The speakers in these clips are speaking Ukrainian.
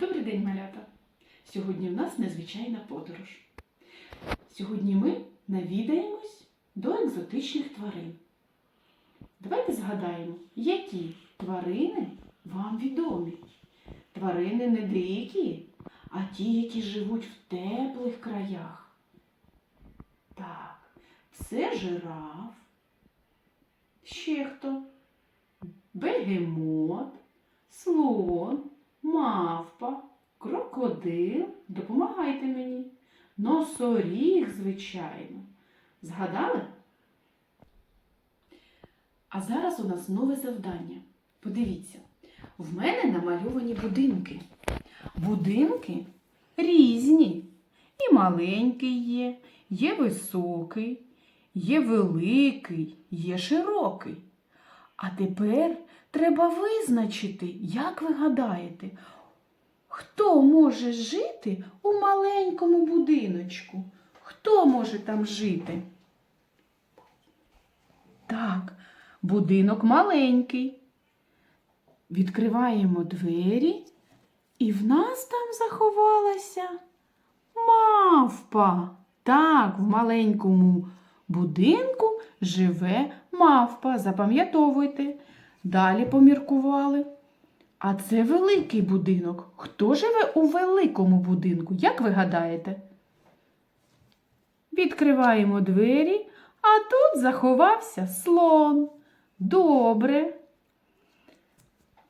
Добрий день, малята! Сьогодні в нас незвичайна подорож. Сьогодні ми навідаємось до екзотичних тварин. Давайте згадаємо, які тварини вам відомі. Тварини не дикі, а ті, які живуть в теплих краях. Так, це жираф. Ще хто? Бегемот, слон, мавпа, крокодил. Допомагайте мені. Носоріг, звичайно. Згадали? А зараз у нас нове завдання. Подивіться, в мене намальовані будинки. Будинки різні. І маленький є, є високий, є великий, є широкий. А тепер треба визначити, як ви гадаєте, хто може жити у маленькому будиночку? Хто може там жити? Так, будинок маленький. Відкриваємо двері, і в нас там заховалася мавпа. Так, в маленькому будинку живе мавпа. Запам'ятовуйте. Далі поміркували. А це великий будинок. Хто живе у великому будинку? Як ви гадаєте? Відкриваємо двері, а тут заховався слон. Добре.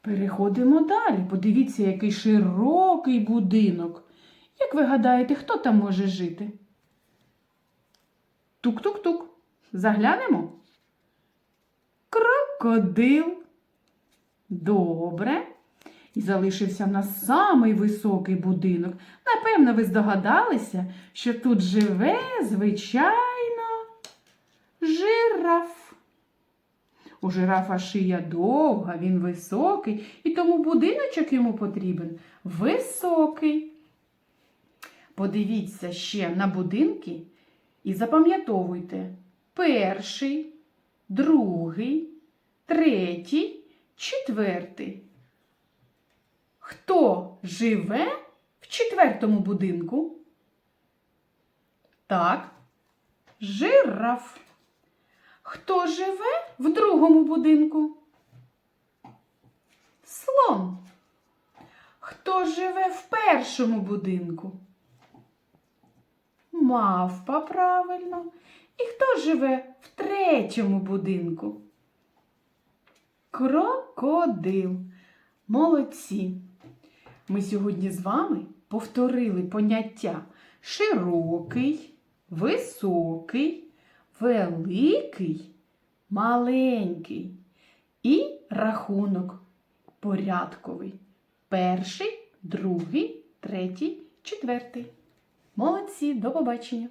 Переходимо далі. Подивіться, який широкий будинок. Як ви гадаєте, хто там може жити? Тук-тук-тук. Заглянемо? Крокодил. Добре. І залишився в нас самий високий будинок. Напевно, ви здогадалися, що тут живе, звичайно, жираф. У жирафа шия довга, він високий, і тому будиночок йому потрібен високий. Подивіться ще на будинки і запам'ятовуйте перший, другий, третій, четвертий. Хто живе в четвертому будинку? Так, жираф. Хто живе в другому будинку? Слон. Хто живе в першому будинку? Мавпа правильно. І хто живе в третьому будинку? Крокодил. Молодці. Ми сьогодні з вами повторили поняття широкий, високий, великий, маленький і рахунок порядковий. Перший, другий, третій, четвертий. Молодці, до побачення!